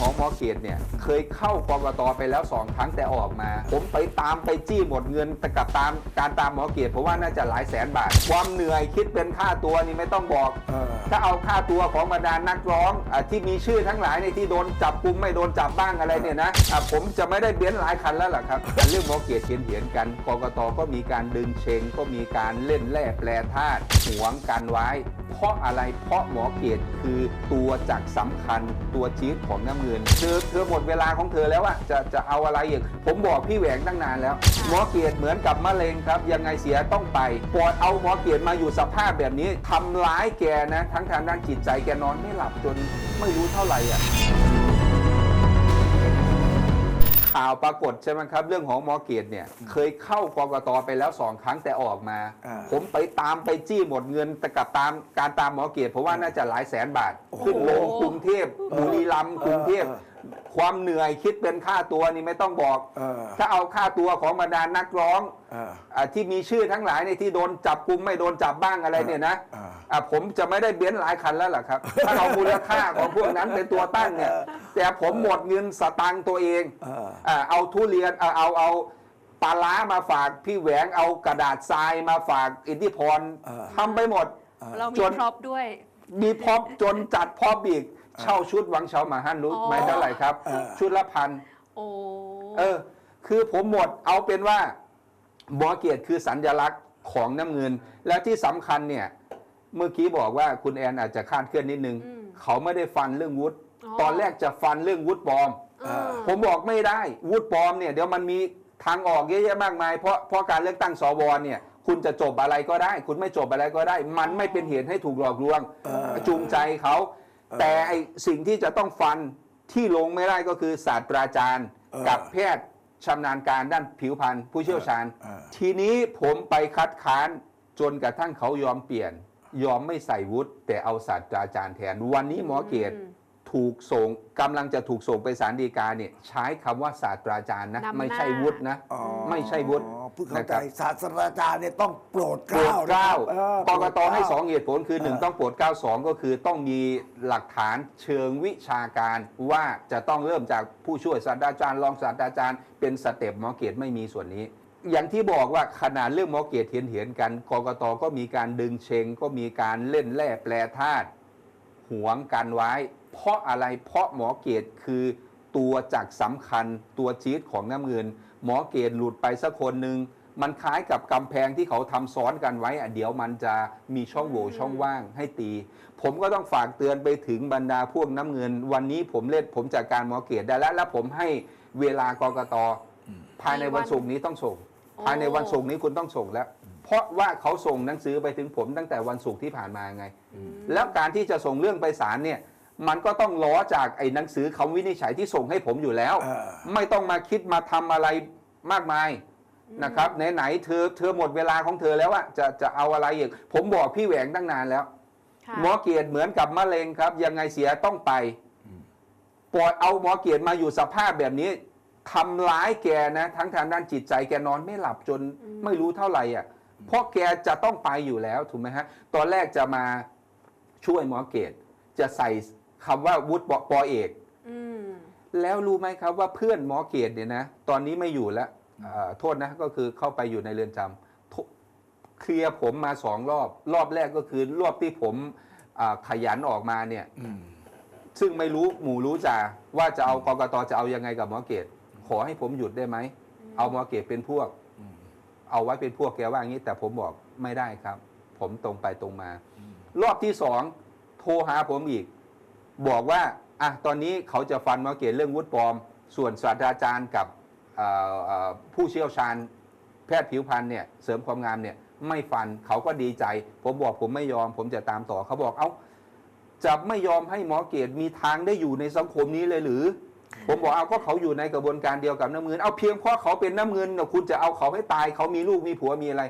ของหมอเกียรติเนี่ยเคยเข้ากกตไปแล้วสองครั้งแต่ออกมา ผมไปตามไปจี้หมดเงินแต่กับตามการตามหมอเกียรติผมว่าน่าจะหลายแสนบาท ความเหนื่อยคิดเป็นค่าตัวนี่ไม่ต้องบอกเออถ้าเอาค่าตัวของบรรดานักร้องอาที่มีชื่อทั้งหลายในที่โดนจับกุมไม่โดนจับบ้างอะไรเนี่ยนะอะผมจะไม่ได้เบี้ยนหลายคันแล้วล่ะครับเรื่องหมอเกียรติเขียนเหียนกันกกตก็มีการดึงเชงก็มีการเล่นแร่แปรธาตุห วงกันไว้ เพราะอะไรเพราะหมอเกียรติคือตัวจักรสำคัญตัวจี๊ดของน้ำเงินเธอเธอหมดเวลาของเธอแล้วอะจะจะเอาอะไรอีกผมบอกพี่แหวงตั้งนานแล้ว หมอเกียรติเหมือนกับมะเร็งครับ ยังไงเสียต้องไปปอดเอาหมอเกียรติมาอยู่สภาพแบบนี้ทำร้ายแกนะ ทั้งทางด้านจิตใจแกนอนไม่หลับจนไม่รู้เท่าไหร่อะ ข่าวปรากฏใช่ไหมครับ เรื่องของหมอเกียรติเนี่ย เคยเข้ากกตไปแล้วสองครั้งแต่ออกมาอ่าผมไปตามไปจี้หมดเงินแต่กับตามการตามหมอเกียรติผมว่าน่าจะหลายแสนบาทโอ้โหขึ้นลงกรุงเทพบุรีรัมย์กรุงเทพเออ ความเหนื่อยคิดเป็นค่าตัวนี่ไม่ต้องบอก เออ ถ้าเอาค่าตัวของบรรดานักร้องเอออาที่มีชื่อทั้งหลายในที่โดนจับกุมไม่โดนจับบ้างอะไรเนี่ยนะอ่า อะผมจะไม่ได้เบี้ยนหลายคันแล้วล่ะครับ ถ้าเอามูลค่าของพวกนั้นเป็นตัวตั้งเนี่ย แต่ผมหมดเงินสตังค์ตัวเองเออ อะเอาทุเรียนเอาเอาเอาปลาล้ามาฝากพี่แหวงเอากระดาษทรายมาฝากอิทธิพรเออ ทำไปหมด เรามีจน พร็อพด้วย มีพร็อพจนจัดพร็อพอีก เช่าชุดหวังเฉาหมาฮั่นรู้อ๋อไหมเท่าไหร่ครับเออชุดละพันโอ้เออ คือผมหมดเอาเป็นว่าหมอเกียรติคือสัญลักษณ์ของน้ำเงิน แล้วที่สำคัญเนี่ย เมื่อกี้บอกว่าคุณแอนอาจจะคลาดเคลื่อนนิดนึง เขาไม่ได้ฟันเรื่องวุฒิตอนแรกจะฟันเรื่องวุฒิปลอมเออผมบอกไม่ได้วุฒิปลอมเนี่ยเดี๋ยวมันมีทางออกเยอะแยะมากมายเพราะเพราะการเลือกตั้งสวเนี่ย คุณจะจบอะไรก็ได้ คุณไม่จบอะไรก็ได้ มันไม่เป็นเหตุให้ถูกหลอกลวงเออจูงใจเขาเออ แต่ไอสิ่งที่จะต้องฟันที่ลงไม่ได้ก็คือศาสตราจารย์เออกับแพทย์ชำนาญการด้านผิวพรรณผู้เชี่ยวชาญเออทีนี้ผมไปคัดค้านจนกระทั่งเขายอมเปลี่ยน ยอมไม่ใส่วุฒิแต่เอาศาสตราจารย์แทน วันนี้หมอเกียรติอืม ถูกส่งกำลังจะถูกส่งไปศาลฎีกาเนี่ยใช้คำว่าศาสตราจารย์นะนำหน้า ไม่ใช่วุฒินะ อ๋อไม่ใช่วุฒิอ๋อเพิ่งเข้าใจนะครับ ศาสตราจารย์เนี่ยต้องโปรดเกโปรล้าดเกล้านะครับเออ กกตให้โปรดเล้าสองเหตุผลคือหนึ่งเออ ต้องโปรดเกล้าสองก็คือต้องมีหลักฐานเชิงวิชาการว่าจะต้องเริ่มจากผู้ช่วยศาสตราจารย์รองศาสตราจารย์เป็นสเต็ปหมอเกียรติไม่มีส่วนนี้ อย่างที่บอกว่าขนาดเรื่องหมอเกียรติเถียนเถียนๆกันกกตก็มีการดึงเชงก็มีการเล่นแร่แปรธาตุหวงกันไว้ เพราะอะไรเพราะหมอเกตคือตัวจักรสำคัญตัวจี๊ดของน้ำเงิน หมอเกตหลุดไปสักคนหนึ่งมันคล้ายกับกำแพงที่เขาทำซ้อนกันไว้อะเดี๋ยวมันจะมีช่องโหว่ช่องว่างให้ตี ผมก็ต้องฝากเตือนไปถึงบรรดาพวกน้ำเงิน วันนี้ผมเล่นผมจัดการหมอเกตได้แล้วและผมให้เวลากกตภายในวันศุกร์นี้ต้องส่ง ภายในวันศุกร์นี้คุณต้องส่งแล้ว เพราะว่าเขาส่งหนังสือไปถึงผมตั้งแต่วันศุกร์ที่ผ่านมาไง แล้วการที่จะส่งเรื่องไปศาลเนี่ย มันก็ต้องล้อจากไอ้หนังสือคำวินิจฉัยที่ส่งให้ผมอยู่แล้วเออไม่ต้องมาคิดมาทำอะไรมากมายนะครับไหนๆเธอเธอหมดเวลาของเธอแล้วอะจะจะเอาอะไรอีกผมบอกพี่แหวงตั้งนานแล้วค่ะหมอเกียรติเหมือนกับมะเร็งครับ ยังไงเสียต้องไปปล่อยเอาหมอเกียรติมาอยู่สภาพแบบนี้ทำร้ายแกนะ ทั้งทางด้านจิตใจแกนอนไม่หลับจนไม่รู้เท่าไหร่อะเพราะแกจะต้องไปอยู่แล้วถูกไหมฮะตอนแรกจะมาช่วยหมอเกตจะใส่ คำว่าวุฒิปปอเอกอืมแล้วรู้ไหมครับว่าเพื่อนหมอเกตเนี่ยนะตอนนี้ไม่อยู่แล้วเอ่อโทษนะก็คือเข้าไปอยู่ในเรือนจำโทเคลียร์ผมมาสองรอบ รอบแรกก็คือรอบที่ผมอ่าขยันออกมาเนี่ยอืมซึ่งไม่รู้หมู่รู้จ่าว่าจะเอากกตจะเอายังไงกับหมอเกตขอให้ผมหยุดได้ไหมเอาหมอเกตเป็นพวกอืมเอาไว้เป็นพวกแกว่าอย่างนี้ แต่ผมบอกไม่ได้ครับ ผมตรงไปตรงมา รอบที่สองโทรหาผมอีก บอกว่าอะตอนนี้เขาจะฟันหมอเกตเรื่องวุฒิปลอม ส่วนศาสตราจารย์กับผู้เชี่ยวชาญแพทย์ผิวพรรณเนี่ยเสริมความงามเนี่ยไม่ฟันเขาก็ดีใจ ผมบอกผมไม่ยอม ผมจะตามต่อเขาบอกเอ้าจะไม่ยอมให้หมอเกตมีทางได้อยู่ในสังคมนี้เลยหรือ ผมบอกเอาก็เขาอยู่ในกระบวนการเดียวกับน้ำเงิน เอาเพียงเพราะเขาเป็นน้ำเงินน่ะคุณจะเอาเขาให้ตายเขามีลูกมีผัวมีอะไร